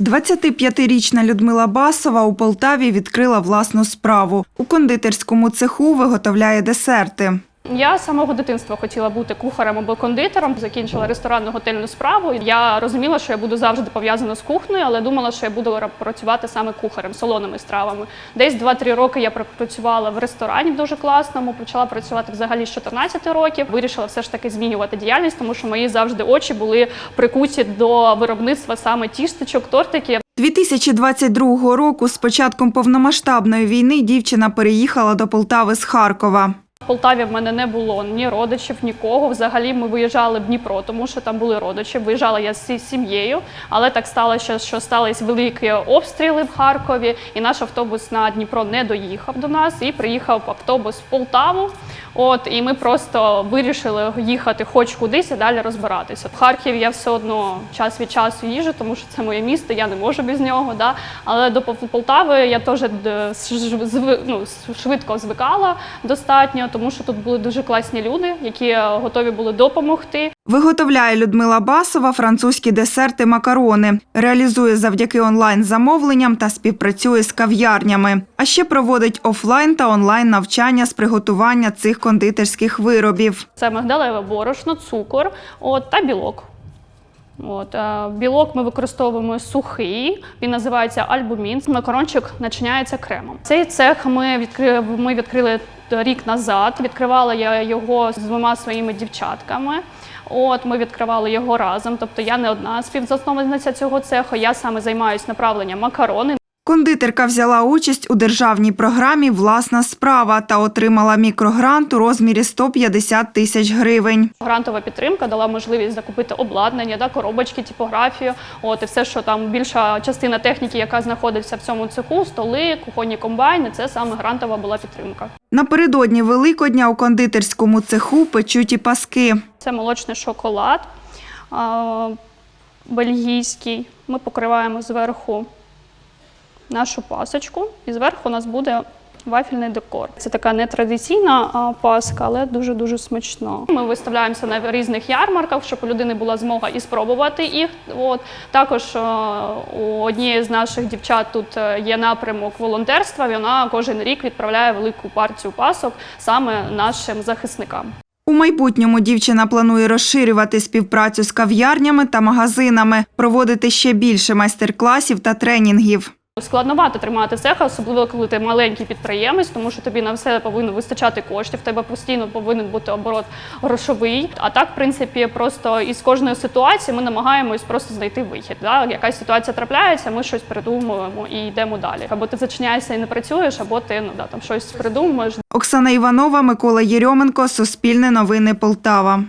25-річна Людмила Басова у Полтаві відкрила власну справу. У кондитерському цеху виготовляє десерти. Я з самого дитинства хотіла бути кухарем або кондитером. Закінчила ресторанну готельну справу. Я розуміла, що я буду завжди пов'язана з кухнею, але думала, що я буду працювати саме кухарем, солоними стравами. Десь 2-3 роки я працювала в ресторані дуже класному. Почала працювати взагалі з 14 років. Вирішила все ж таки змінювати діяльність, тому що мої завжди очі були прикуті до виробництва саме тістечок, тортиків. 2022 року з початком повномасштабної війни дівчина переїхала до Полтави з Харкова. Полтаві в мене не було ні родичів, нікого. Взагалі ми виїжджали в Дніпро, тому що там були родичі. Виїжджала я з сім'єю, але так сталося, що стались великі обстріли в Харкові, і наш автобус на Дніпро не доїхав до нас. І приїхав автобус в Полтаву. От і ми просто вирішили їхати хоч кудись і далі розбиратися. В Харків я все одно час від часу їжджу, тому що це моє місто, я не можу без нього. Да? Але до Пол- Полтави я теж зв- ну, швидко звикала достатньо, тому що тут були дуже класні люди, які е, готові були допомогти. Виготовляє Людмила Басова французькі десерти макарони. Реалізує завдяки онлайн-замовленням та співпрацює з кав'ярнями. А ще проводить офлайн та онлайн навчання з приготування цих кондитерських виробів. Це мигдалеве борошно, цукор от, та білок. От, е, білок ми використовуємо сухий, він називається альбумін. Макарончик начиняється кремом. Цей цех ми відкрили, ми відкрили рік назад. Відкривала я його з двома своїми дівчатками. От ми відкривали його разом. Тобто я не одна співзасновниця цього цеху. Я саме займаюся направленням макарони. Кондитерка взяла участь у державній програмі Власна справа та отримала мікрогрант у розмірі 150 тисяч гривень. Грантова підтримка дала можливість закупити обладнання, да, коробочки, типографію. От і все, що там більша частина техніки, яка знаходиться в цьому цеху, столи, кухонні комбайни, це саме грантова була підтримка. Напередодні Великодня у кондитерському цеху печуть і паски. Це молочний шоколад бельгійський. Ми покриваємо зверху нашу пасочку, і зверху у нас буде вафельний декор. Це така нетрадиційна паска, але дуже-дуже смачна. Ми виставляємося на різних ярмарках, щоб у людини була змога і спробувати їх. От. Також у однієї з наших дівчат тут е, є напрямок волонтерства. і Вона кожен рік відправляє велику партію пасок саме нашим захисникам. У майбутньому дівчина планує розширювати співпрацю з кав'ярнями та магазинами, проводити ще більше майстер-класів та тренінгів. Складновато тримати цеха, особливо коли ти маленький підприємець, тому що тобі на все повинно вистачати коштів, в тебе постійно повинен бути оборот грошовий. А так, в принципі, просто із кожної ситуації ми намагаємось просто знайти вихід. Да? Якась ситуація трапляється, ми щось придумуємо і йдемо далі. Або ти зачиняєшся і не працюєш, або ти ну да там щось придумуєш. Оксана Іванова, Микола Єрьоменко, Суспільне новини Полтава.